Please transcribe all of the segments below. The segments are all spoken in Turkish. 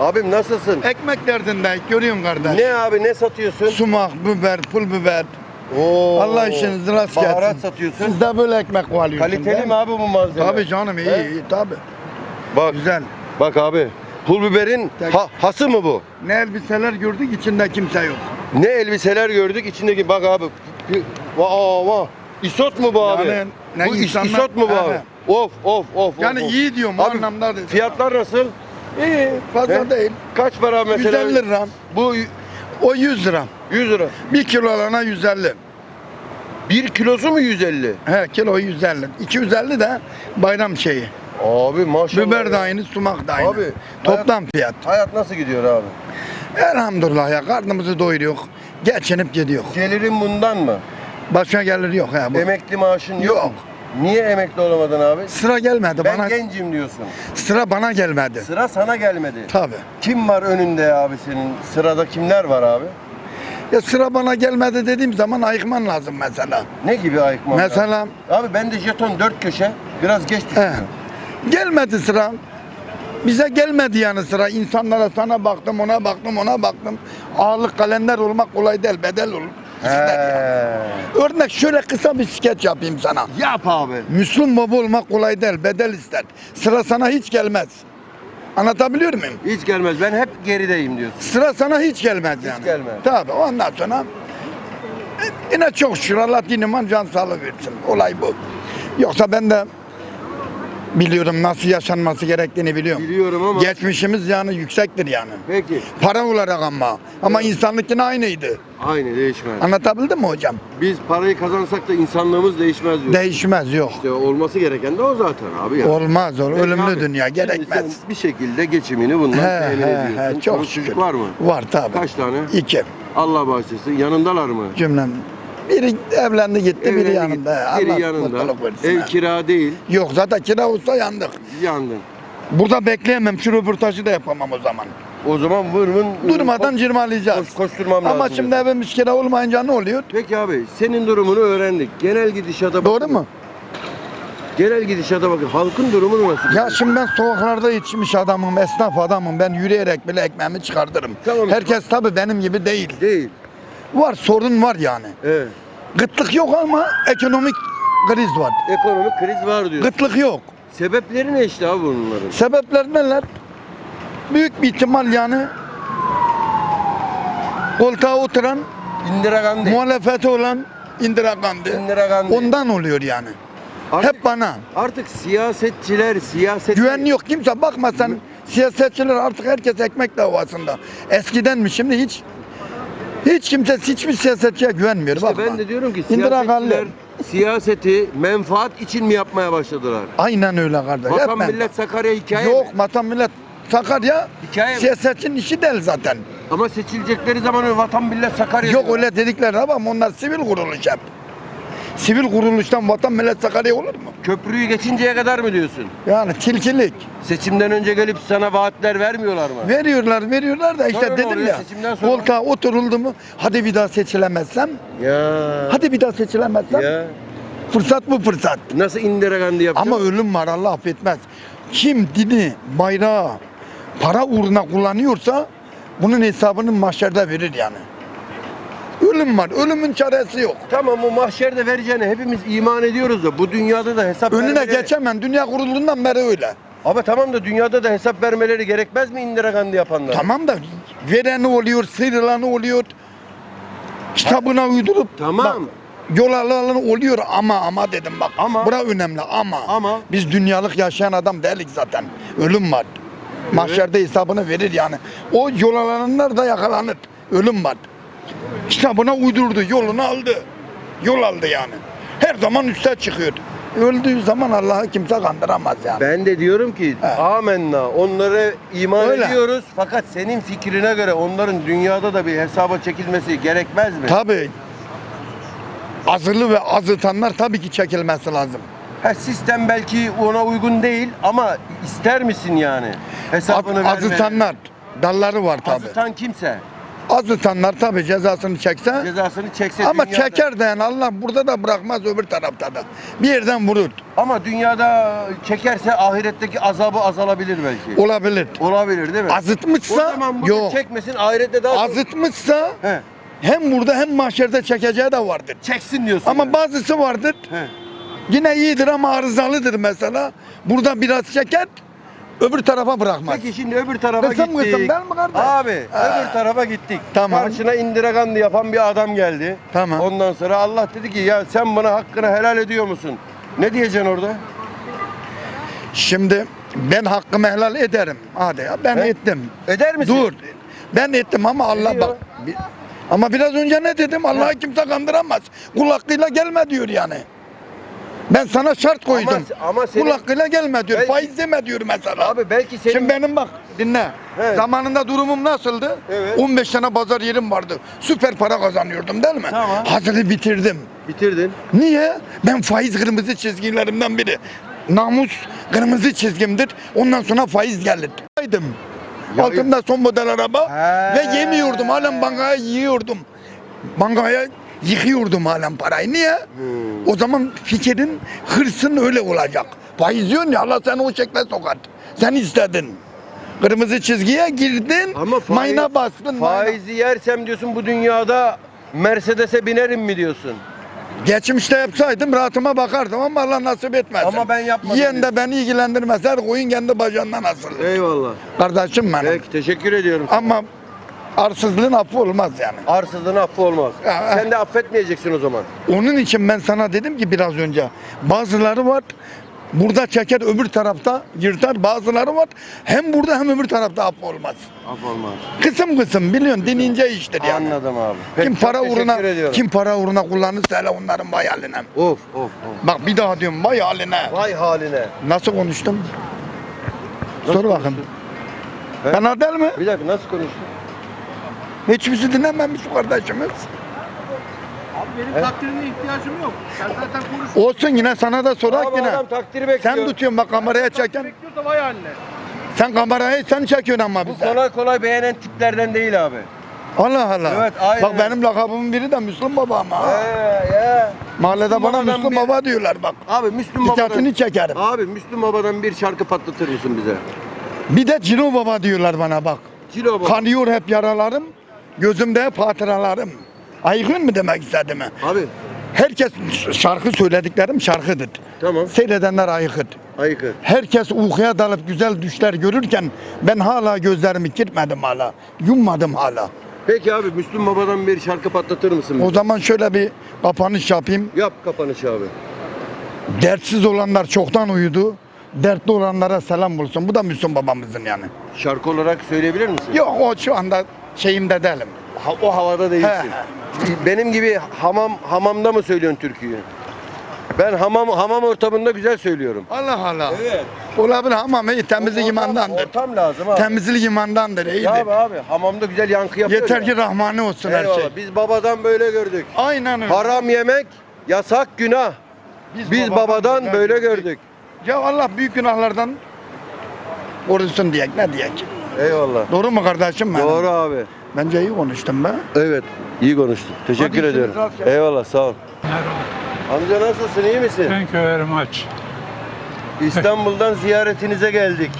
Abim nasılsın? Ekmek derdindeyiz görüyorsun kardeş. Ne abi ne satıyorsun? Sumak, biber, pul biber. Oo. Allah işinizi rast gelsin. Baharat satıyorsun. Siz de böyle ekmek alıyorsunuz. Kaliteli mi abi bu malzeme? Tabii canım iyi He? iyi tabii. Bak Güzel. bak abi. Pul biberin Tek- ha- hası mı bu? Ne elbiseler gördük içinde kimse yok. Ne elbiseler gördük içindeki bak abi. Vaa vaa. İsot mu bu abi? Yani ne bu is- insanlar- isot mu bu abi? Of of of. Yani of, iyi diyorum o Abi, anlamda. Fiyatlar nasıl? İyi fazla He? değil. Kaç para mesela? 150 lira. Bu O 100 lira. 100 lira. Bir kilo alana 150. Bir kilosu mu 150? He kilo 150. 250 de bayram şeyi. Abi maşallah. Biber de aynı, sumak da aynı. Abi, Toplam fiyat. Hayat nasıl gidiyor abi? Elhamdülillah ya karnımızı doyuruyor. Geçinip gidiyor. Gelirin bundan mı? Başka gelir yok ya bu. Emekli maaşın yok. Yok. Niye emekli olamadın abi? Sıra gelmedi Ben bana. gencim diyorsun. Sıra bana gelmedi. Sıra sana gelmedi. Tabii. Kim var önünde abi senin? Sırada kimler var abi? Ya sıra bana gelmedi dediğim zaman ayıkman lazım mesela. Ne gibi ayıkman lazım? Mesela Abi ben de jeton dört köşe biraz geç he, düşünüyorum. gelmedi sıra. Bize gelmedi yani sıra. İnsanlara sana baktım, ona baktım, ona baktım. Ağırlık kalender olmak kolay değil, bedel olur. Örnek şöyle kısa bir skeç yapayım sana. Yap abi. Müslüm baba olmak kolay değil, bedel ister. Sıra sana hiç gelmez. Anlatabiliyor muyum? Hiç gelmez. Ben hep gerideyim diyorsun. Sıra sana hiç gelmez yani. gelmez. Tabii ondan sonra e, yine çok şükür Allah diniman can sağlığı versin. Olay bu. Yoksa ben de biliyorum nasıl yaşanması gerektiğini biliyorum. Biliyorum ama. Geçmişimiz yani yüksektir yani. Peki. Para olarak ama. Ama Evet. insanlık yine aynıydı. Aynı değişmez. Anlatabildim mi hocam? Biz parayı kazansak da insanlığımız değişmez diyor. Değişmez yok. İşte olması gereken de o zaten abi ya. Olmaz olur. Ölümlü abi, dünya gerekmez. sen bir şekilde geçimini bundan He, temin he, ediyorsun. he, çok çocuk var mı? Var tabii. Kaç tane? İki Allah bağışlasın. Yanındalar mı? cümlem. Biri evlendi gitti, biri Evlendi yanında. gitti, Allah Biri yanında. mutluluk versin. Ev kira değil. Yok zaten kira olsa yandık. Yandın. Burada bekleyemem. Şu röportajı da yapamam o zaman. O zaman vır vın Durmadan cırmalayacağız. koş- koşturmam lazım. Ama şimdi diyorsun. evimiz kira olmayınca ne oluyor? Peki abi senin durumunu öğrendik. Genel gidişata Doğru bakın. mu? Genel gidişata bakın. Halkın durumunu nasıl? Ya şimdi ben sokaklarda yetişmiş adamım, esnaf adamım. Ben yürüyerek bile ekmeğimi çıkartırım. Tamam. Herkes tabii benim gibi değil. Değil. Var sorun var yani. Evet. Gıtlık yok ama ekonomik kriz var. Ekonomik kriz var diyor. Gıtlık yok. Sebepleri ne işte abi bunların? Sebepler neler? Büyük bir ihtimal yani koltuğa oturan, Indira Gandhi. muhalefeti olan Indira Gandhi. Indira Gandhi. Ondan oluyor yani. Artık, Hep bana. artık siyasetçiler, siyaset Güven yok kimse bakma sen siyasetçiler artık herkes ekmek davasında. Eskiden mi şimdi hiç hiç kimse hiçbir siyasetçiye güvenmiyor İşte bakma. ben de diyorum ki siyasetçiler siyaseti menfaat için mi yapmaya başladılar? Aynen öyle kardeş. Vatan ben- millet Sakarya hikaye Yok mi? vatan millet Sakarya Hikaye siyasetçinin işi değil zaten. Ama seçilecekleri zaman vatan millet Sakarya Yok diyorlar. öyle dedikler ama onlar sivil kuruluş hep. Sivil kuruluştan vatan millet Sakarya olur mu? Köprüyü geçinceye kadar mı diyorsun? Yani tilkilik. Seçimden önce gelip sana vaatler vermiyorlar mı? Veriyorlar veriyorlar da işte Sonra ne dedim oluyor? ya. Seçimden sonra- Koltuğa oturuldu mu hadi bir daha seçilemezsem Ya. hadi bir daha seçilemezsem Ya. fırsat bu fırsat. Nasıl Indira Gandhi yapacak? Ama ölüm var Allah affetmez. Kim dini, bayrağı, para uğruna kullanıyorsa bunun hesabını mahşerde verir yani. Ölüm var. Ölümün çaresi yok. Tamam o mahşerde vereceğine hepimiz iman ediyoruz da bu dünyada da hesap Önüne vermeleri... geçemem. Dünya kurulduğundan beri öyle. Ama tamam da dünyada da hesap vermeleri gerekmez mi Indira Gandhi yapanlar? Tamam da vereni oluyor, sıyrılanı oluyor. Kitabına uydurup Tamam. bak, yol alanı oluyor ama ama dedim bak. Ama- Bura önemli ama. Ama Biz dünyalık yaşayan adam değiliz zaten. Ölüm var. Mahşerde hesabını verir yani. O yol alanlar da yakalanır. Ölüm var. Kitabına uydurdu, yolunu aldı. Yol aldı yani. Her zaman üste çıkıyor. Öldüğü zaman Allah'ı kimse kandıramaz yani. ben de diyorum ki He. amenna onlara iman Öyle. ediyoruz fakat senin fikrine göre onların dünyada da bir hesaba çekilmesi gerekmez mi? Tabii. Azılı ve azıtanlar tabii ki çekilmesi lazım. Ha, sistem belki ona uygun değil ama ister misin yani Az, hesabını vermeni? azıtanlar, dalları var tabii. Azıtan kimse. Azıtanlar tabii cezasını çekse Cezasını çekse ama dünyada- çeker de yani Allah burada da bırakmaz öbür tarafta da. Bir yerden vurur. Ama dünyada çekerse ahiretteki azabı azalabilir belki. Olabilir. Olabilir değil mi? o Azıtmışsa zaman burada yok. çekmesin ahirette daha Azıtmışsa He, hem burada hem mahşerde çekeceği de vardır. çeksin diyorsun. Ama yani. bazısı vardır. He. Yine iyidir ama arızalıdır mesela. Burada biraz çeker, öbür tarafa bırakmaz. Peki şimdi öbür tarafa Kısım gittik. kısım değil mi kardeş? Abi Ha. öbür tarafa gittik. Tamam. Karşına Indira Gandhi yapan bir adam geldi. Tamam. Ondan sonra Allah dedi ki ya sen bana hakkını helal ediyor musun? Ne diyeceksin orada? Şimdi ben hakkımı helal ederim. Hadi ya ben He? ettim. Eder misin? Dur. Ben ettim ama Allah Ediyor. bak. Ama biraz önce ne dedim? Allah'ı kimse kandıramaz. Kul hakkıyla gelme diyor yani. Ben sana şart koydum. Ama, ama senin... Kul hakkıyla gelme diyor. Belki- Faiz deme diyor mesela. Abi belki senin... Şimdi benim bak dinle. Evet. Zamanında durumum nasıldı? Evet. 15 tane pazar yerim vardı. Süper para kazanıyordum değil mi? Tamam. Hazırı bitirdim. Bitirdin. Niye? Ben faiz kırmızı çizgilerimden biri. Namus kırmızı çizgimdir. Ondan sonra faiz geldi. Aydım. Ya- Altımda son model araba He. ve yemiyordum. Halen bankaya yiyordum. Bankaya yıkıyordum halen parayı. Niye? Hmm. O zaman fikrin, hırsın öyle olacak. Faiz yiyorsun ya Allah seni o şekle sokar. Sen istedin. Kırmızı çizgiye girdin, Ama faiz- mayna bastın. mayna. Faizi yersem diyorsun bu dünyada Mercedes'e binerim mi diyorsun? Geçmişte yapsaydım rahatıma bakardım ama Allah nasip etmez. Ama ben yapmadım Yiyen de diyorsun. beni ilgilendirmez. Her koyun kendi bacağından asılır. Eyvallah. Kardeşim benim. Peki teşekkür ediyorum. Ama arsızlığın affı olmaz yani. Arsızlığın affı olmaz. Ya, Sen de affetmeyeceksin o zaman. Onun için ben sana dedim ki biraz önce bazıları var burada çeker öbür tarafta yırtar bazıları var hem burada hem öbür tarafta affı olmaz. Aff olmaz. Kısım kısım biliyorsun din ince iştir yani. Anladım abi. Peki, Kim çok para teşekkür uğruna ediyorum. kim para uğruna kullanırsa hele onların vay haline. Of of of. Bak bir daha diyorum vay haline. Vay haline. Nasıl konuştum? Nasıl Sor bakın. konuştun? He? Fena değil mi? Bir dakika nasıl konuştun? Hiçbirisi dinlememiş bu kardeşimiz. Abi benim He? takdirine ihtiyacım yok. Sen zaten konuş. Olsun yine sana da sorak Abi yine. adam takdiri bekliyor. Sen tutuyorsun bak kameraya çeken. Bekliyorsa vay anne. Sen kamerayı sen çekiyorsun ama Bu bize. kolay kolay beğenen tiplerden değil abi. Allah Allah. Evet, aynen Bak benim lakabımın biri de Müslüm Baba ama. He ya. Mahallede Müslüm bana Baba'dan Müslüm bir- Baba diyorlar bak. Abi Müslüm Baba'dan... Dikkatini çekerim. Abi Müslüm Baba'dan bir şarkı patlatır mısın bize? Bir de Cino Baba diyorlar bana bak. Cilo Baba. Kanıyor hep yaralarım. Gözümde hep hatıralarım. Aygın mı demek istedim? Abi Herkes şarkı söylediklerim şarkıdır. tamam. Seyredenler ayıkır. Aykır. Herkes uykuya dalıp güzel düşler görürken ben hala gözlerimi kirpmedim hala. Yummadım hala. Peki abi Müslüm Baba'dan bir şarkı patlatır mısın? O bize? zaman şöyle bir kapanış yapayım. Yap kapanışı abi. Dertsiz olanlar çoktan uyudu. Dertli olanlara selam olsun. Bu da Müslüm babamızın yani. Şarkı olarak söyleyebilir misin? Yok o şu anda şeyimde değilim. Ha- o havada değilsin. Benim gibi hamam hamamda mı söylüyorsun türküyü? Ben hamam hamam ortamında güzel söylüyorum. Allah Allah. Evet. Olabilir ama iyi, temizlik Ortam- imandandır. Ortam lazım abi. Temizlik imandandır. Ya iyidir. abi, abi hamamda güzel yankı yapıyor Yeter ya. ki rahmani olsun her Eyvallah. şey. Biz babadan böyle gördük. Aynen öyle. Haram yemek yasak günah. Biz babadan güzel böyle gördük. Ya Allah büyük günahlardan korusun diyek ne diyek. Eyvallah. Doğru mu kardeşim benim? Doğru abi. Bence iyi konuştum ben. Evet. iyi konuştun. Teşekkür Hadi ediyorum. işiniz rast gelsin. Eyvallah sağ ol. Amca nasılsın? iyi misin? Ben köylerim aç. İstanbul'dan ziyaretinize geldik.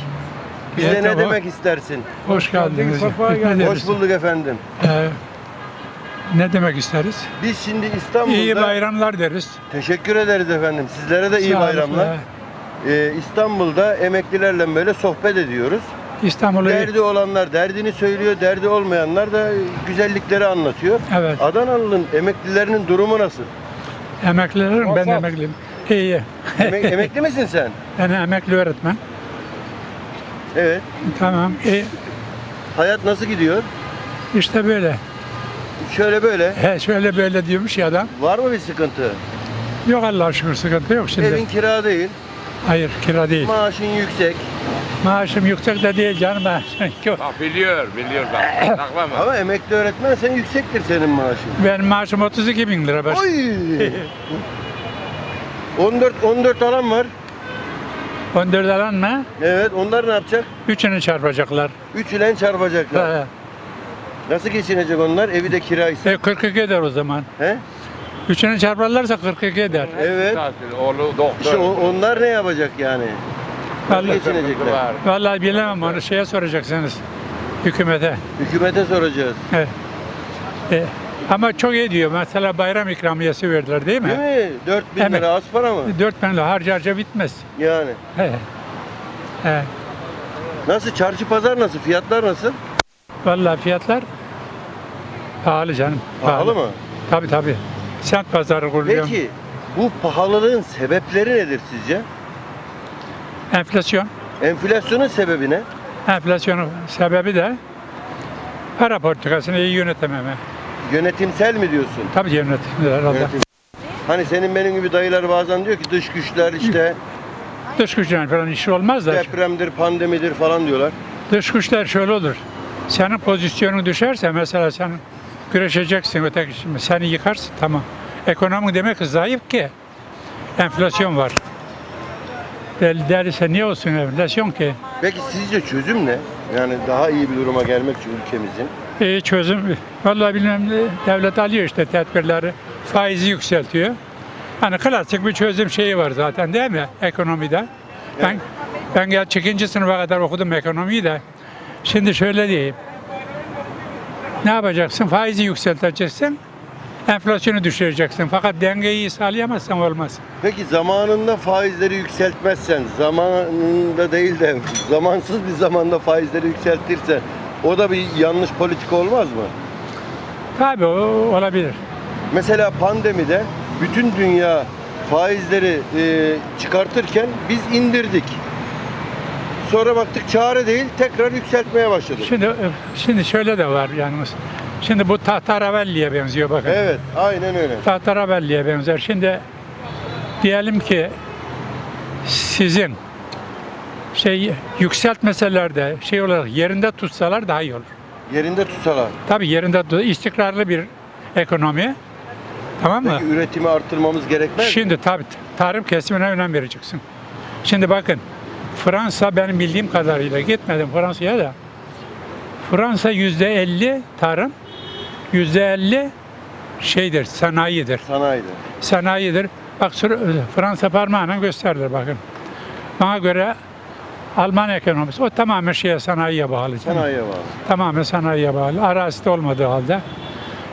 Bize Evet, ne tamam. demek istersin? Hoş geldiniz. Ne deriz? Hoş bulduk efendim. Ee, ne demek isteriz? Biz şimdi İstanbul'da İyi bayramlar deriz. teşekkür ederiz efendim. Sizlere de iyi Sağ olun. bayramlar. Ee, İstanbul'da emeklilerle böyle sohbet ediyoruz. İstanbul'u Derdi olanlar derdini söylüyor, derdi olmayanlar da güzellikleri anlatıyor. evet. Adanalı'nın emeklilerinin durumu nasıl? Emeklilerim ben emekliyim. İyi. Emek- emekli misin sen? Ben emekli öğretmen. Evet. Tamam. İyi. Hayat nasıl gidiyor? İşte böyle. Şöyle böyle. He, şöyle böyle diyormuş ya adam. Var mı bir sıkıntı? Yok Allah'a şükür sıkıntı yok şimdi. Evin kira değil, Hayır kira değil. maaşın yüksek. Maaşım yüksek de değil canım. ben. Bak biliyor, biliyor bak. Saklama. Ama emekli öğretmen sen yüksektir senin maaşın. Benim maaşım 32 bin lira. baş- Oy! 14 14 alan var. 14 alan mı? Evet, onlar ne yapacak? Üçünü çarpacaklar. 3 ile çarpacaklar. He. Nasıl geçinecek onlar? Evi de kiraysa. E 42 eder o zaman. He? Üçünü çarparlarsa 42 eder. Evet. Tatil, Oğlu doktor. İşte o- onlar ne yapacak yani? Nasıl Vallahi, geçinecekler? Vallahi bilemem onu şeye soracaksınız. Hükümete. Hükümete soracağız. Evet. E, ama çok iyi diyor. Mesela bayram ikramiyesi verdiler değil mi? Değil mi? 4000 Evet. lira az para mı? 4 bin lira harca harca bitmez. Yani. He. He. Nasıl? Çarşı pazar nasıl? Fiyatlar nasıl? Vallahi fiyatlar pahalı canım. Pahalı mı? Tabii tabii. Semt pazarı kuruluyor. Peki bu pahalılığın sebepleri nedir sizce? Enflasyon. Enflasyonun sebebi ne? Enflasyonun sebebi de para politikasını iyi yönetememe. Yönetimsel mi diyorsun? Tabii yönetim herhalde. Yönetim. Hani senin benim gibi dayılar bazen diyor ki dış güçler işte Dış güçler falan işi olmaz da. depremdir, pandemidir falan diyorlar. Dış güçler şöyle olur. Senin pozisyonun düşerse mesela sen güreşeceksin öteki şimdi seni yıkarsın tamam. Ekonomi demek ki zayıf ki enflasyon var. Derse niye olsun enflasyon ki? Peki sizce çözüm ne? Yani daha iyi bir duruma gelmek için ülkemizin. E, çözüm vallahi bilmem devlet alıyor işte tedbirleri faizi yükseltiyor. Hani klasik bir çözüm şeyi var zaten değil mi ekonomide? Ben ben gerçi ikinci sınıfa kadar okudum ekonomiyi de. Şimdi şöyle diyeyim. Ne yapacaksın? Faizi yükselteceksin. Enflasyonu düşüreceksin. Fakat dengeyi sağlayamazsan olmaz. Peki zamanında faizleri yükseltmezsen, zamanında değil de zamansız bir zamanda faizleri yükseltirsen o da bir yanlış politika olmaz mı? Tabii o olabilir. Mesela pandemide bütün dünya faizleri e, çıkartırken biz indirdik. Sonra baktık çare değil tekrar yükseltmeye başladık. Şimdi şimdi şöyle de var yalnız. Şimdi bu Tahtaravelli'ye benziyor bakın. Evet aynen öyle. Tahtaravelli'ye benzer. Şimdi diyelim ki sizin şey yükseltmeseler de şey olarak yerinde tutsalar daha iyi olur. Yerinde tutsalar. Tabii yerinde tut- istikrarlı bir ekonomi. Tamam mı? Peki üretimi artırmamız gerekmez mi? Şimdi tabii tarım kesimine önem vereceksin. Şimdi bakın Fransa benim bildiğim kadarıyla gitmedim Fransa'ya da. Fransa yüzde elli tarım, yüzde elli şeydir, sanayidir. Sanayide. Sanayidir. Bak Fransa parmağıyla gösterdiler bakın. Bana göre Alman ekonomisi o tamamen şeye sanayiye bağlı. Sanayiye bağlı. Tamamen sanayiye bağlı. Arazide olmadığı halde.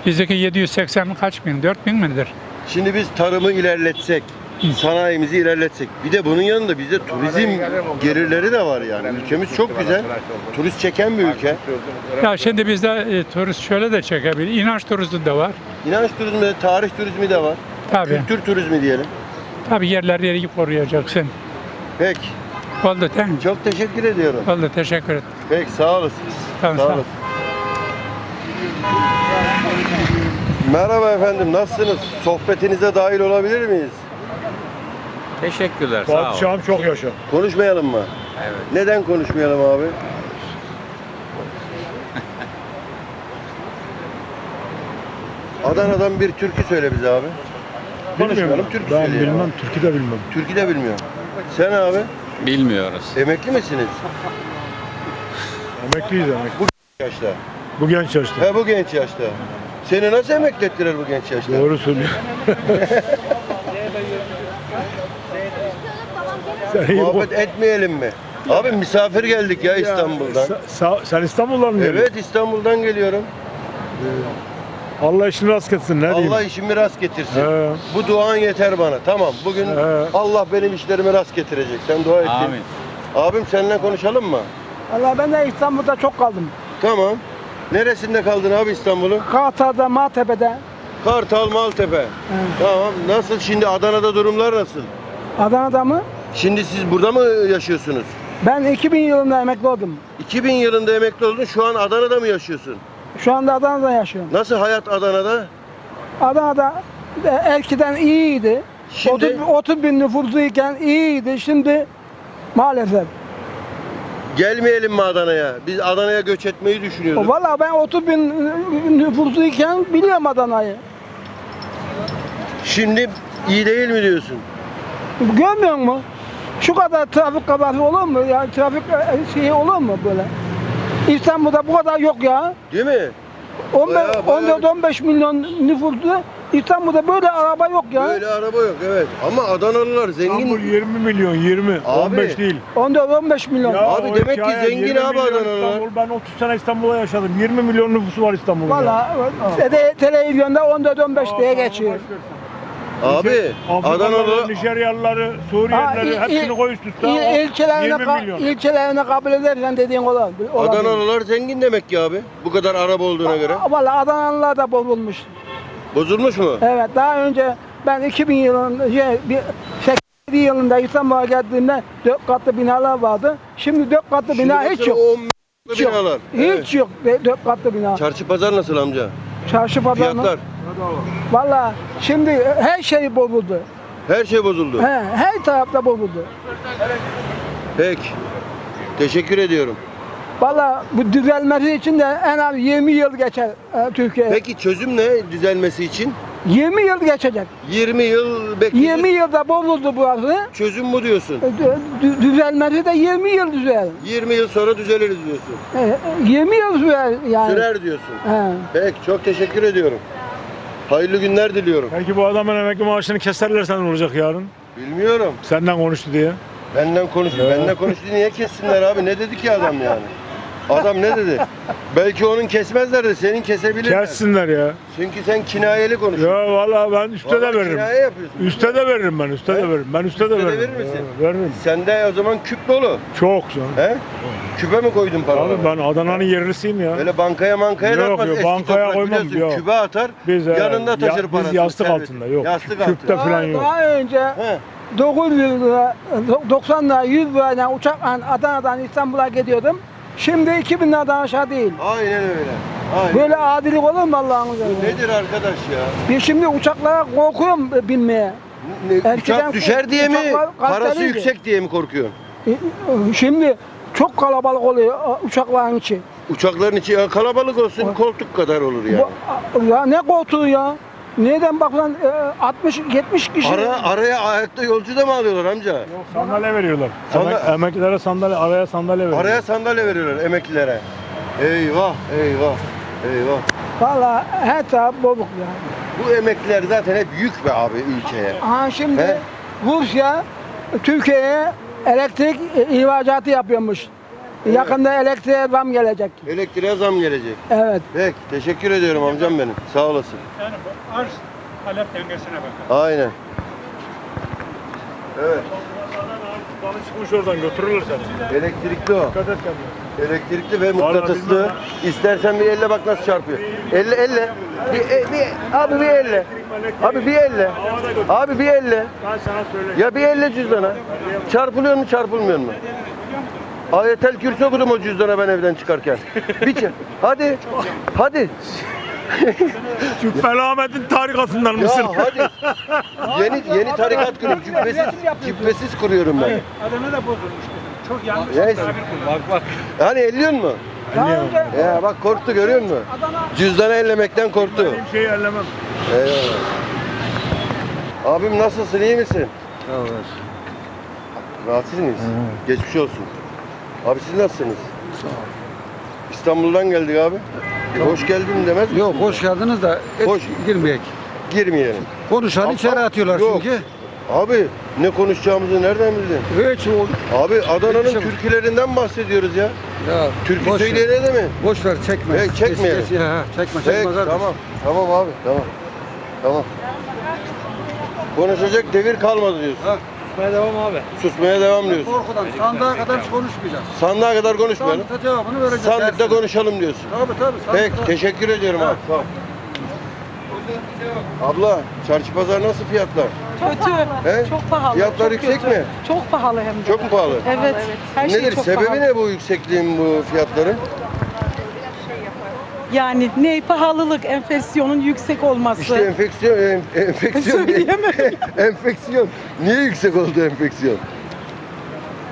Bizdeki 780 kaç bin? 4 bin midir? Şimdi biz tarımı ilerletsek, sanayimizi ilerletsek. Bir de bunun yanında bizde turizm gelirleri de var yani. Ülkemiz çok güzel. Turist çeken bir ülke. Ya şimdi bizde e, turist şöyle de çekebilir. İnanç turizmi de var. İnanç turizmi, de, tarih turizmi de var. Tabii. Kültür turizmi diyelim. Tabii yerleri iyi koruyacaksın. Peki. Oldu mi? Çok teşekkür ediyorum. Oldu teşekkür ederim. Peki sağ olasın. Tamam, sağ sağ ol. olasın. Merhaba efendim, nasılsınız? Sohbetinize dahil olabilir miyiz? Teşekkürler. Sağ ol. Padişahım çok yaşa. Konuşmayalım mı? Evet. Neden konuşmayalım abi? Adana'dan bir türkü söyle bize abi. Konuşmayalım, türkü Ben söyleyelim. bilmem, Türkü de bilmem. Türkü de bilmiyorum. Sen abi, Bilmiyoruz. emekli misiniz? Emekliyiz emekli. Yaşta. Bu genç yaşta. He bu genç yaşta. Seni nasıl emekli ettiler bu genç yaşta? Doğru söylüyor. sen, iyi Muhabbet etmeyelim mi? Abi misafir geldik ya İstanbul'dan. Sa- sa- sen İstanbul'dan mı? Evet İstanbul'dan geliyorum. Allah işini rast etsin ne diyeyim. Allah işimi rast getirsin. He. Bu duan yeter bana. Tamam bugün He. Allah benim işlerimi rast getirecek. Sen dua et. Amin. Abim seninle konuşalım mı? Valla ben de İstanbul'da çok kaldım. Tamam. Neresinde kaldın abi İstanbul'un? Kartal'da, Maltepe'de. Kartal, Maltepe. Tamam. Nasıl şimdi Adana'da durumlar nasıl? Adana'da mı? Şimdi siz burada mı yaşıyorsunuz? Ben 2000 yılında emekli oldum. 2000 yılında emekli oldun. Şu an Adana'da mı yaşıyorsun? Şu anda Adana'da yaşıyorum. Nasıl hayat Adana'da? Adana'da e, eskiden iyiydi. Şimdi 30, 30 bin nüfusluyken iyiydi. Şimdi maalesef. gelmeyelim mi Adana'ya? Biz Adana'ya göç etmeyi düşünüyorduk. Valla ben 30 bin nüfusluyken biliyorum Adana'yı. Şimdi iyi değil mi diyorsun? Görmüyor musun? Şu kadar trafik kabahati olur mu? Ya trafik e, şeyi olur mu böyle? İstanbul'da bu kadar yok ya. Değil mi? 15, Bayağı, bayağı. 14-15 milyon nüfuslu İstanbul'da böyle araba yok ya. Böyle araba yok evet. Ama Adanalılar İstanbul zengin. 20 milyon 20. Abi. 15 değil. 14-15 milyon. Abi o demek ki zengin 20 abi Adanalılar. İstanbul. Ben 30 sene İstanbul'da yaşadım. 20 milyon nüfusu var İstanbul'un. ya. Valla tele- televizyonda 14-15 diye geçiyor. Abi Adanalı Nijeryalıları, Ha, Suriyelileri il- hepsini il- koy üst üste. İl, o ilçelerine, 20 ka- milyon. ilçelerine kabul edersen dediğin olan. Adanalılar zengin demek ki abi. Bu kadar araba olduğuna göre. Valla Adanalılar da bozulmuş. Bozulmuş mu? Evet daha önce ben 2000 yılında şey, bir 87 yılında İstanbul'a geldiğimde 4 katlı binalar vardı. Şimdi 4 katlı Şimdi bina baksana hiç yok. o Hiç yok. binalar. Hiç Evet. yok 4 katlı bina. Çarşı pazar nasıl amca? Çarşı pazarı. Fiyatlar. Valla şimdi her şey bozuldu. Her şey bozuldu. He, her tarafta bozuldu. Peki. Teşekkür ediyorum. Valla bu düzelmesi için de en az 20 yıl geçer e, Türkiye. Peki çözüm ne düzelmesi için? 20 yıl geçecek. 20 yıl bekleyeceğiz. 20 yılda bozuldu burası. Çözüm bu diyorsun. E, dü- dü- Düzelmesi de 20 yıl düzel. 20 yıl sonra düzeliriz diyorsun. E, 20 yıl sürer yani. Sürer diyorsun. He. Peki çok teşekkür ediyorum. Hayırlı günler diliyorum. Belki bu adamın emekli maaşını keserlerse ne olacak yarın? Bilmiyorum. Senden konuştu diye. Benden konuştu. Benden konuştu niye kessinler abi? Ne dedi ki adam yani? Adam ne dedi? Belki onun kesmezler de senin kesebilirler. Kessinler ya. Çünkü sen kinayeli konuşuyorsun. Ya vallahi ben üste de Vallahi veririm. Kinaye yapıyorsun. Üste de veririm ben, üste He? de veririm. Ben üste de Üste de veririm. verir misin? Ya, Veririm. Sende o zaman küp dolu. Çok canım. He? Küpe mi koydun paraları? Abi ben Adana'nın yerlisiyim ya. Böyle bankaya mankaya da Yok, atmaz. yok, Eski bankaya toprak koymam, biliyorsun, yok. Küpe atar. Biz, e, yanında ya- taşır biz parasını. yastık serveti. altında, yok. Yastık Küpte altında. falan Daha, yok. daha önce He. 900 lira, 90 lira, 100 lirayla uçakla Adana'dan İstanbul'a gidiyordum. Şimdi 2000 liradan aşağı değil. Aynen öyle. Aynen. Böyle adilik olur mu Allah'ın Bu izniyle? nedir arkadaş ya? Bir şimdi uçaklara korkuyorum binmeye. Ne, Eskiden uçak düşer diye mi? Parası kaliteliydi. yüksek diye mi korkuyorsun? E, Şimdi çok kalabalık oluyor uçakların içi. Uçakların içi ya kalabalık olsun koltuk kadar olur yani. Bu, ya ne koltuğu ya? Nereden bak lan e, 60 70 kişi. Ara, araya ayakta yolcu da mı alıyorlar amca? Yok, sandalye veriyorlar. Sandal- Emek, emeklilere sandalye, araya sandalye veriyorlar. Araya sandalye veriyorlar emeklilere. Eyvah, eyvah, eyvah. Valla her taraf bozuk ya. Bu emekliler zaten hep yük be abi ülkeye. Aha şimdi He? Rusya Türkiye'ye elektrik e, ihracatı yapıyormuş. Yakında elektriğe zam gelecek. Elektriğe zam gelecek. Evet. Peki, teşekkür ediyorum amcam benim. Sağ olasın. Yani bu arz talep dengesine bakar. Aynen. Evet, Balı çıkmış oradan götürürler seni. elektrikli o. Dikkat et kendine. Elektrikli ve mıknatıslı. İstersen bir elle bak nasıl çarpıyor. Elle elle. Bir, e, bir, abi bir elle. Abi bir elle. Abi bir elle. Ben sana söyleyeyim. Ya bir elle cüzdana. Çarpılıyor mu çarpılmıyor mu? Ayetel kürsü okudum o cüzdana ben evden çıkarken. Bir çe- Hadi. Hadi. Felametin tarikatından Ya mısın? hadi. Yeni yeni tarikat kuruyorum. Cübbesiz, cübbesiz kuruyorum ben. Adana da bozulmuş. Çok yanlış Neyse. tabir kullanıyor. Bak bak. Hani elliyor mu? Daha önce Ya bak korktu görüyor musun? Adana Cüzdanı ellemekten korktu. Benim şeyi ellemem. Eyvallah. Abim nasılsın iyi misin? Rahatsız mıyız? Geçmiş olsun. Abi siz nasılsınız? Sağ ol. İstanbul'dan geldik abi. Hoş geldin demez misin? Yok hoş geldiniz de et Hoş. girmeyek. Girmeyelim. Konuşan Ama- içeri atıyorlar Yok. çünkü. Abi ne konuşacağımızı nereden bildin? Hiç o Abi Adana'nın Konuşalım. türkülerinden bahsediyoruz ya. ya Türkü boş ver. söyleyene de mi? Boş ver çekme. Hey, çekmeyelim. Ya, çekme Peki çekme kardeş. tamam. Tamam abi tamam. Tamam. Konuşacak devir kalmadı diyorsun. Ha. Susmaya devam abi. Susmaya devam diyorsun. Korkudan sandığa kadar hiç konuşmayacağız. Sandığa kadar konuşmayalım. Sandıkta cevabını vereceğiz. Sandıkta dersiniz. konuşalım diyorsun. Tabii tabii. Peki sandıkta. teşekkür ediyorum abi. Sağ ol. Abla çarşı pazar nasıl fiyatlar? Kötü. He? Çok pahalı. Fiyatlar çok yüksek kötü. mi? Çok pahalı hem de. Çok mu pahalı? Evet. Her şey Nedir çok sebebi pahalı. ne bu yüksekliğin bu fiyatların? Yani ne pahalılık, enflasyonun yüksek olması. İşte enfeksiyon, en- enfeksiyon. Enfeksiyon. Niye yüksek oldu enfeksiyon?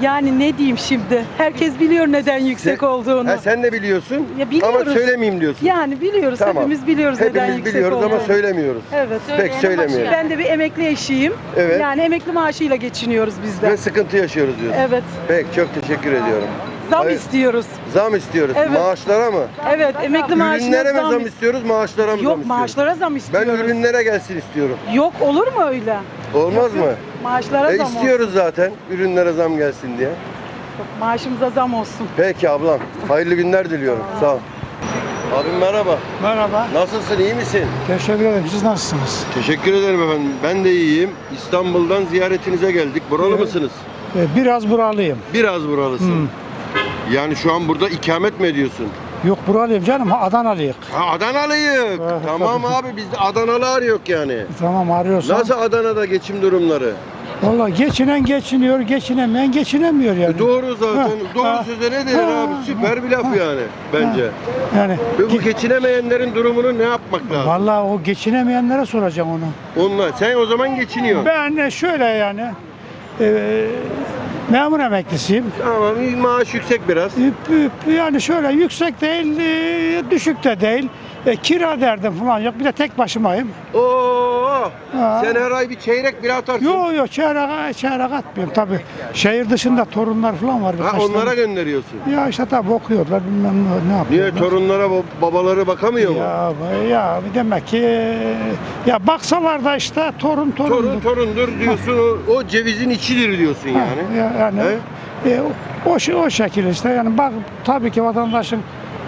Yani ne diyeyim şimdi? Herkes biliyor neden yüksek Sen- olduğunu. Ha, sen de biliyorsun Ya biliyoruz. ama söylemeyeyim diyorsun. Yani biliyoruz. Tamam. Hepimiz biliyoruz neden Hepimiz yüksek biliyoruz olduğunu. ama söylemiyoruz. Evet. Pek söylemiyoruz. Ben de bir emekli eşiyim. Evet. Yani emekli maaşıyla geçiniyoruz biz de. Ve sıkıntı yaşıyoruz diyorsun. Evet. Peki çok teşekkür ediyorum. Zam Hayır. istiyoruz. Zam istiyoruz. Evet. Maaşlara mı? Evet, emekli maaşına Ürünlere mi zam, istiyoruz, maaşlara mı zam Yok, istiyoruz? maaşlara zam Ben istiyoruz. ürünlere gelsin istiyorum. Yok, olur mu öyle? Olmaz mı? Maaşlara E zam olsun. istiyoruz zaten ürünlere zam gelsin diye. Yok, Maaşımıza zam olsun. Peki ablam. Hayırlı günler diliyorum. Sağ ol. Abim merhaba. Merhaba. Nasılsın? iyi misin? Teşekkür ederim. Siz nasılsınız? Teşekkür ederim efendim. Ben de iyiyim. İstanbul'dan ziyaretinize geldik. Buralı Evet. mısınız? Biraz buralıyım. Biraz buralısın. Yani şu an burada ikamet mi ediyorsun? Yok buralıyım canım. Adanalıyık. Ha Adanalıyık. Evet, tamam tabii. abi biz de Adanalı arıyor yani. Tamam arıyorsan. Nasıl Adana'da geçim durumları? Valla geçinen geçiniyor, geçinemeyen geçinemiyor yani. E doğru zaten. Ha, doğru ha, söze ne denir ha, abi? Süper bir laf ha, yani bence. Yani Ve bu geçinemeyenlerin durumunu ne yapmak lazım? Vallahi o geçinemeyenlere soracağım onu. Onlar. Sen o zaman geçiniyorsun. Ben şöyle yani e, memur emeklisiyim. Tamam maaş yüksek biraz. Yani şöyle yüksek değil, e, düşük de değil. E, kira derdim falan yok. Bir de tek başımayım. Oo! Ha. Sen her ay bir çeyrek bile atarsın. Yok yok çeyrek, çeyrek atmıyorum tabii. Şehir dışında torunlar falan var. Ha, birkaç onlara tane. gönderiyorsun. Ya işte tabii okuyorlar bilmem ne, ne Niye yapıyorlar. torunlara bab- babaları bakamıyor mu? Ya, ya demek ki ya baksalar da işte torun torun. Torun torundur diyorsun. O, o cevizin içidir diyorsun yani. Ya, yani e, o, o, şey- o şekilde işte yani bak tabii ki vatandaşın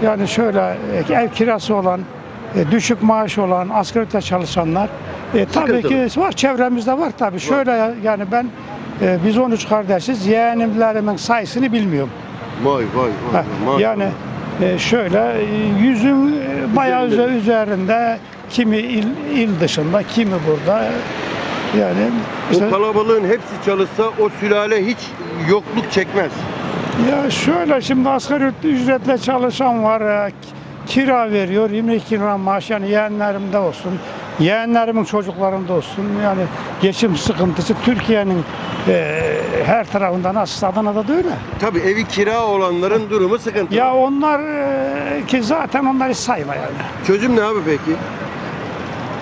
yani şöyle e, ev kirası olan e, düşük maaş olan asgari ücretle çalışanlar e, tabii Sıkıntılı. ki var çevremizde var tabii. Şöyle ya- yani ben e, biz 13 kardeşiz. Yeğenimlerimin sayısını bilmiyorum. Vay vay vay. Ha, maşallah. yani e, şöyle e, yüzün e, bayağı Üzerinde. üze- üzerinde kimi il, il dışında kimi burada yani işte- o kalabalığın hepsi çalışsa o sülale hiç yokluk çekmez. Ya şöyle şimdi asgari ücretle çalışan var. e, k- Kira veriyor 22 lira maaş yani yeğenlerimde olsun. Yeğenlerimin çocuklarında olsun. Yani geçim sıkıntısı Türkiye'nin e, her tarafında nasıl Adana'da da öyle. Tabii evi kira olanların durumu sıkıntı. Ya onlar e, ki zaten onları sayma yani. Çözüm ne abi peki?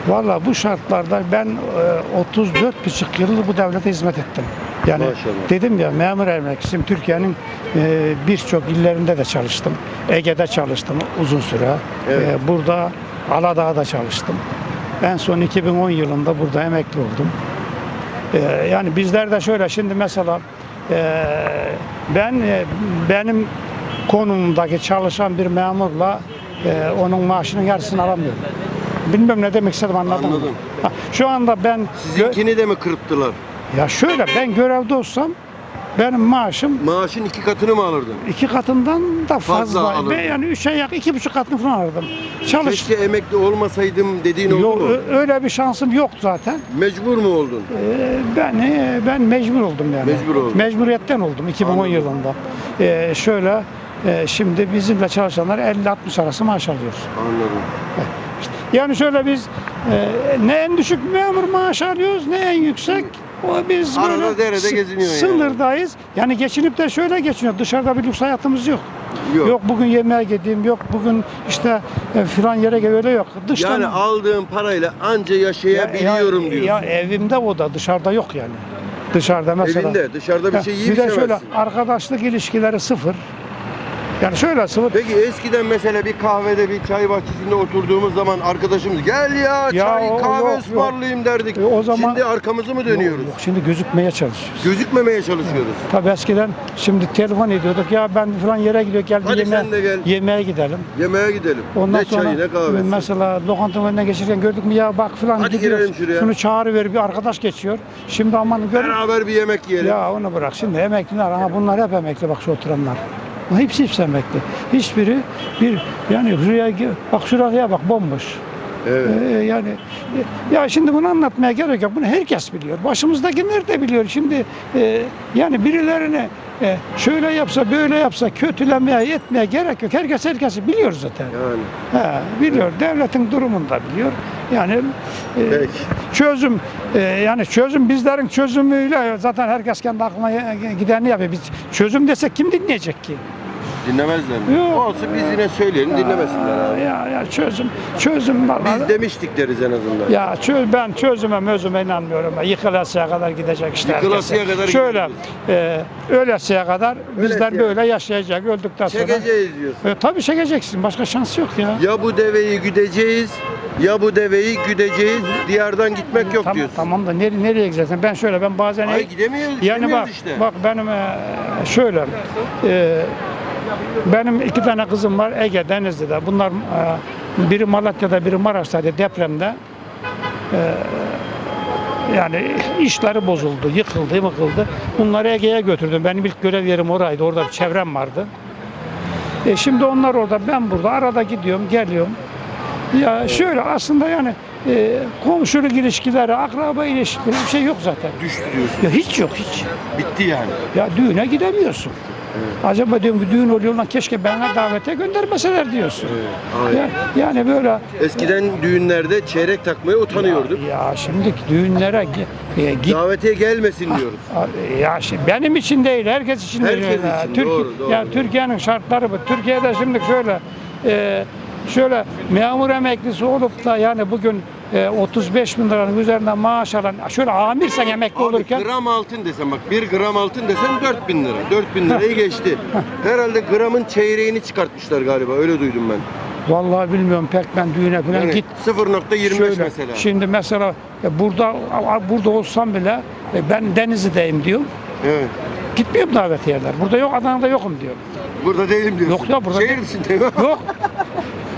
Valla bu şartlarda ben e, 34,5 yıl bu devlete hizmet ettim. Yani Maşallah. dedim ya memur emeklisiyim. Türkiye'nin e, birçok illerinde de çalıştım. Ege'de çalıştım uzun süre. Evet. E, burada Aladağ'da çalıştım. En son 2010 yılında burada emekli oldum. E, yani bizler de şöyle şimdi mesela e, ben e, benim konumundaki çalışan bir memurla e, onun maaşının yarısını alamıyorum. Bilmem ne demek istedim anladın mı? Anladım. Ha, Şu anda ben gö- Sizinkini de mi kırptılar? ya şöyle ben görevde olsam benim maaşım Maaşın iki katını mı alırdın? iki katından da Fazla fazla. alırdın. Ve yani üçe yakın iki buçuk katını falan alırdım. Çalış. Keşke emekli olmasaydım dediğin oldu Yok, mu? ö- öyle bir şansım yok zaten. Mecbur mu oldun? Ee, ben e, ben mecbur oldum yani. Mecbur oldun. Mecburiyetten oldum 2010 Anladım. yılında. Ee, şöyle e, şimdi bizimle çalışanlar 50-60 arası maaş alıyor. Anladım. Yani şöyle biz e, ne en düşük memur maaş alıyoruz ne en yüksek. O biz Arada böyle derede geziniyor yani. Sınırdayız. Yani geçinip de şöyle geçiniyor. Dışarıda bir lüks hayatımız yok. Yok. Yok, bugün yemeğe gideyim, yok bugün işte e, filan yere gel öyle yok. Dıştan Yani aldığım parayla anca yaşayabiliyorum ya, diyorsun. Ya evimde o da dışarıda yok yani. Dışarıda mesela. Evinde dışarıda bir Ya, şey yiyip bir de şöyle içemezsin. arkadaşlık ilişkileri sıfır. Yani şöyle sıfır. Peki eskiden mesela bir kahvede bir çay bahçesinde oturduğumuz zaman arkadaşımız gel ya, Ya çay o- kahve ısmarlayayım derdik. E, o zaman- Şimdi arkamızı mı dönüyoruz? Yok, yok, şimdi gözükmeye çalışıyoruz. Gözükmemeye çalışıyoruz. Tabii eskiden şimdi telefon ediyorduk ya ben falan yere gidiyor gel Hadi yemeğe, sen de gel. yemeğe gidelim. Yemeğe gidelim. Ondan ne sonra çayı ne kahvesi. mesela lokantanın önüne geçirken gördük mü ya bak falan Hadi gidiyoruz. şuraya. Şunu çağırıver bir arkadaş geçiyor. Şimdi aman gör. Beraber bir yemek yiyelim. Ya onu bırak şimdi emekliler ama bunlar hep emekli bak şu oturanlar. Hepsi emekli. Hiçbiri bir yani şuraya bak şuraya bak bomboş. Evet. Ee, yani ya şimdi bunu anlatmaya gerek yok. Bunu herkes biliyor. Başımızdakiler de biliyor. Şimdi e, yani birilerini e, şöyle yapsa böyle yapsa kötülemeye yetmeye gerek yok. Herkes herkesi biliyor zaten. Yani. Ha, biliyor. Devletin durumunu da biliyor. Yani e, Peki. çözüm e, yani çözüm bizlerin çözümüyle zaten herkes kendi aklına gideni yapıyor. Biz çözüm desek kim dinleyecek ki? Dinlemezler mi? Yok. Olsun biz yine söyleyelim dinlemesinler abi. Ya ya çözüm çözüm vallahi. Biz demiştik deriz en azından. Ya çöz, ben çözüme mözüme inanmıyorum. Yıkılasıya kadar gidecek işte. Yıkılasıya kadar Şöyle, e, ölesiye kadar bizler Ölesiye. böyle yaşayacak. Öldükten sonra. Çekeceğiz diyorsun. E, tabii çekeceksin. Başka şans yok ya. Ya bu deveyi güdeceğiz ya bu deveyi güdeceğiz. Diyardan gitmek yok tamam, diyorsun. tamam da nereye, nereye gideceksin? Ben şöyle ben bazen Ay gidemiyoruz, yani gidemiyoruz bak işte. bak benim e, şöyle e, benim iki tane kızım var Ege Denizli'de. Bunlar e, biri Malatya'da biri Maraş'taydı depremde. E, yani işleri bozuldu, yıkıldı, yıkıldı. Bunları Ege'ye götürdüm. Benim ilk görev yerim oraydı. Orada bir çevrem vardı. E şimdi onlar orada, ben burada. Arada gidiyorum, geliyorum. Ya şöyle aslında yani e, komşuluk ilişkileri, akraba ilişkileri bir şey yok zaten. Düştü diyorsun. Ya hiç yok hiç. Bitti yani. Ya düğüne gidemiyorsun. Acaba diyorum düğün oluyor lan keşke bana davete göndermeseler diyorsun. Aynen. Ya, yani böyle Eskiden düğünlerde çeyrek takmaya utanıyorduk. ya şimdi düğünlere e, git Davetiye gelmesin diyoruz. ya şimdi benim için değil herkes için Herkes değil. Ya, için, Türkiye- doğru, doğru. Ya Türkiye'nin şartları bu. Türkiye'de şimdi şöyle e, şöyle memur emeklisi olup da yani bugün e, 35 bin liranın üzerinden maaş alan şöyle amirsen emekli Abi olurken gram altın desem bak bir gram altın desem 4000 lira. 4000 lirayı geçti. Herhalde gramın çeyreğini çıkartmışlar galiba öyle duydum ben. vallahi bilmiyorum pek ben düğüne falan Yani git 0.25 Şöyle, mesela. Şimdi mesela e, burada burada olsam bile e, ben Denizli'deyim diyorum. Evet. Gitmiyorum davetiyeler. Burada yok Adana'da yokum diyorum. Burada değilim diyorsun. Yok ya, burada Şehir değil. dışındayım. Yok.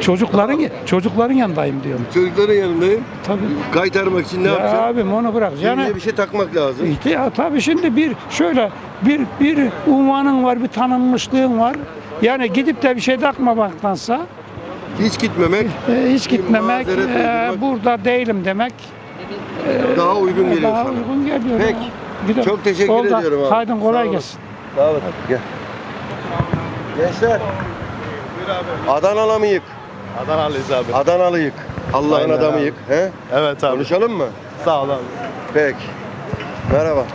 çocukların çocukların yanındayım diyorum. Çocukların yanındayım. Tabii. Kaytarmak için ne ya yapacaksın? abim onu bırak. Yani, Yani bir şey takmak lazım. işte ya tabii şimdi bir şöyle bir bir unvanın var, bir tanınmışlığın var. Yani gidip de bir şey takmamaktansa Hiç gitmemek e, hiç gitmemek, e, burada değilim demek daha uygun geliyor daha sana. uygun geliyor. Peki. Gidelim. Çok teşekkür Oldu. ediyorum abi. Haydın kolay olun. gelsin. Sağ olasın. Gel. Gençler. Adanalı mıyık? Adanalıyız abi. Adanalıyık. Allah'ın Aynen adamıyık. He? Evet abi. Konuşalım mı? Sağ ol abi. Peki. Merhaba.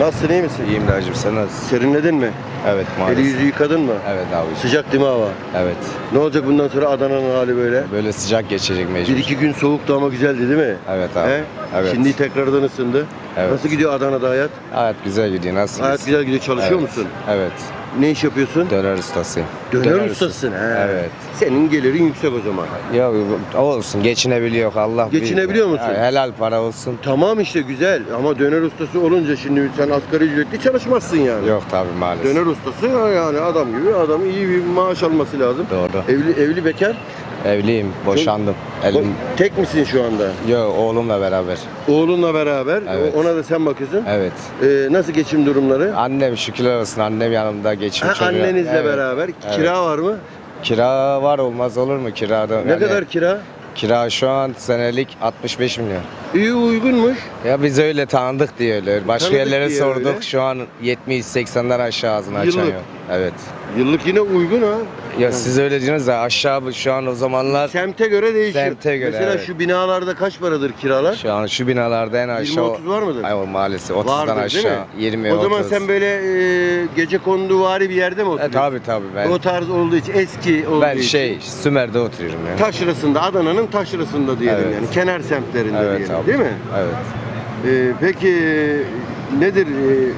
Nasılsın iyi misin? İyiyim dayıcım sen nasılsın? Serinledin mi? Evet Eli maalesef. yüzü yıkadın mı? Evet abi. Sıcak değil mi hava? Evet. Ne olacak bundan sonra Adana'nın hali böyle? Böyle sıcak geçecek mecbur. Bir iki gün soğuktu ama güzeldi değil mi? Evet abi. He? Evet. Şimdi tekrardan ısındı. Evet. Nasıl gidiyor Adana'da hayat? Hayat güzel gidiyor. Nasıl? Hayat güzel gidiyor. Çalışıyor Evet. musun? Evet. Ne iş yapıyorsun? Döner ustasıyım. Döner, ustasısın. He. Evet. Senin gelirin yüksek o zaman. Yok olsun geçinebiliyor Allah. bilir. Geçinebiliyor musun? Ya, helal para olsun. Tamam işte güzel ama döner ustası olunca şimdi sen asgari ücretli çalışmazsın yani. Yok tabi maalesef. Döner ustası yani adam gibi adam iyi bir maaş alması lazım. Doğru. Evli evli bekar. Evliyim. Boşandım. Elim. Tek misin şu anda? Yok oğlumla beraber. Oğlunla beraber. Evet. Ona da sen bakıyorsun. Evet. Ee, nasıl geçim durumları? Annem şükürler olsun annem yanımda geçim Ha, çocuğu. annenizle Evet. beraber. Kira var mı? Kira var olmaz olur mu kirada? Ne kadar kira? Kira şu an senelik 65 milyon. İyi uygunmuş. Ya biz öyle tanıdık diye öyle. Başka Tanıdık yerlere sorduk. öyle. Şu an 70-80'den aşağı ağzını açan Yıllık. yok. Evet. Yıllık yine uygun ha. Ya siz öyle diyorsunuz da aşağı şu an o zamanlar Semte göre değişir. Semte göre, Mesela evet. şu binalarda kaç paradır kiralar? şu an şu binalarda en aşağı 20-30 var mıdır? Ay, o maalesef 30'dan Vardır, değil mi? aşağı 20 o zaman 30. sen böyle e, gece konduvari bir yerde mi E, oturuyorsun? tabi tabi ben O tarz olduğu için eski olduğu ben için. şey Sümer'de oturuyorum ya. Taşrasında, Adana'nın taşrasında diyelim Evet. yani. Kenar semtlerinde Evet diyelim abi. değil mi? Evet. Ee, peki e, nedir e,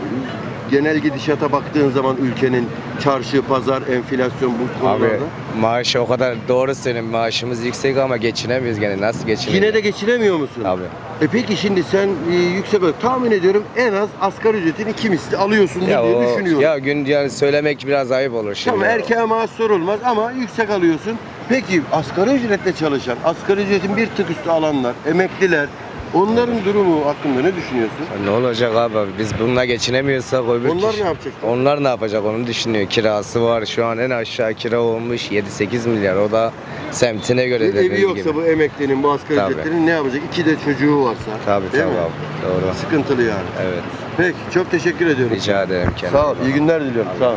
genel gidişata baktığın zaman ülkenin çarşı, pazar, enflasyon bu konularda? Abi maaş o kadar doğru söyleyeyim maaşımız yüksek ama geçinemiyoruz gene nasıl geçinemiyoruz? Yine de geçinemiyor musun? Abi. E peki şimdi sen e, yüksek olarak tahmin ediyorum en az asgari ücretin iki misli alıyorsun Ya, diye o, düşünüyorum. ya gün yani söylemek biraz ayıp olur şimdi. Tamam erkeğe maaş sorulmaz ama yüksek alıyorsun. Peki asgari ücretle çalışan, asgari ücretin bir tık üstü alanlar, emekliler, onların durumu hakkında ne düşünüyorsun? Ne olacak abi biz bununla geçinemiyorsak öbür Onlar kişi- ne yapacak? Onlar ne yapacak onu düşünüyor. Kirası var şu an en aşağı kira olmuş 7-8 milyar. O da semtine göre dediğiniz evi yoksa gibi. bu emeklinin, bu asgari Tabii. ne yapacak? İki de çocuğu varsa. Tabii değil tabii mi? abi. Doğru. Sıkıntılı yani. Evet. Peki çok teşekkür ediyorum. Rica ederim kendine. Sağ ol. İyi günler diliyorum. Sağ ol.